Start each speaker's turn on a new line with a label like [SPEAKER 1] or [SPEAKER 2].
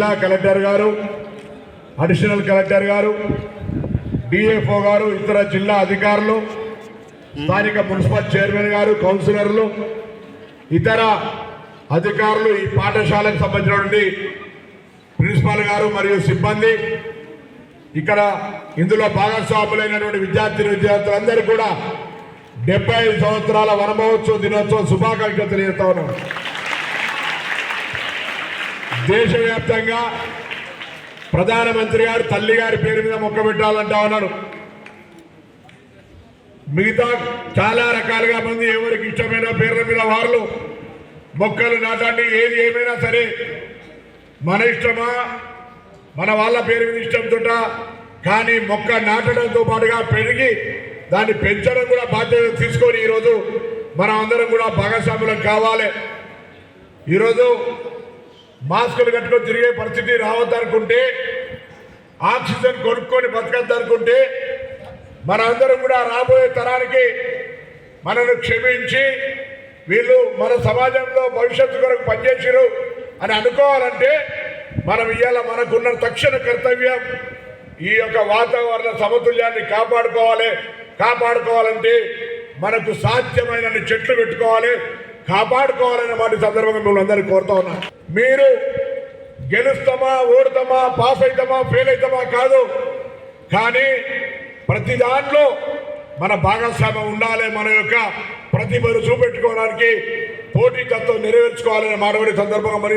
[SPEAKER 1] జిల్లా కలెక్టర్ గారు additional collector గారు డిఎఫ్ఓ గారు ఇతర జిల్లా అధికారులు స్థానిక మున్సిపల్ చైర్మన్ గారు కౌన్సిలర్లు ఇతర అధికారులు ఈ పాఠశాలకు సంబంధించినటువంటి ప్రిన్సిపాల్ గారు మరియు సిబ్బంది ఇక్కడ ఇందులో భాగస్వాములైనటువంటి విద్యార్థులు విద్యార్థులందరూ కూడా డెబ్బై ఐదు సంవత్సరాల వనమహోత్సవ దినోత్సవ శుభాకాంక్షలు తెలియజేస్తా ఉన్నాం. దేశవ్యాప్తంగా ప్రధానమంత్రి గారు తల్లి గారి పేరు మీద మొక్క పెట్టాలంటా ఉన్నారు. మిగతా చాలా రకాలుగా మంది ఎవరికి ఇష్టమైన పేర్ల మీద వాళ్ళు మొక్కలు నాటండి ఏది ఏమైనా సరే మన ఇష్టమా? మన వాళ్ళ పేరు మీద ఇష్టంతో కానీ మొక్క నాటడంతో పాటుగా పెరిగి దాన్ని పెంచడం కూడా బాధ్యత తీసుకొని ఈరోజు మనం అందరం కూడా భాగస్వాములం కావాలి. ఈరోజు మాస్కులు కట్టుకొని తిరిగే పరిస్థితి రావద్దనుకుంటే ఆక్సిజన్ కొనుక్కొని బతకద్దనుకుంటే మనందరం కూడా రాబోయే తరానికి మనను క్షమించి వీళ్ళు మన సమాజంలో భవిష్యత్తు కొరకు పనిచేసారు అని అనుకోవాలంటే మనం ఇవాళ మనకున్న తక్షణ కర్తవ్యం ఈ యొక్క వాతావరణ సమతుల్యాన్ని కాపాడుకోవాలి. కాపాడుకోవాలంటే మనకు సాధ్యమైన చెట్లు పెట్టుకోవాలి. కాపాడుకోవాలనే వాటి సందర్భంగా మిమ్మల్ని అందరికీ కోరుతా ఉన్నా. మీరు గెలుస్తామా ఓడతామా పాస్ అవుతామా ఫెయిల్ అవుతామా కాదు. కానీ ప్రతి దాంట్లో మన భాగస్వామ్యం ఉండాలి మన యొక్క ప్రతిభను చూపెట్టుకోవడానికి పోటీతత్వం నెరవేర్చుకోవాలనే మాట సందర్భంగా మరి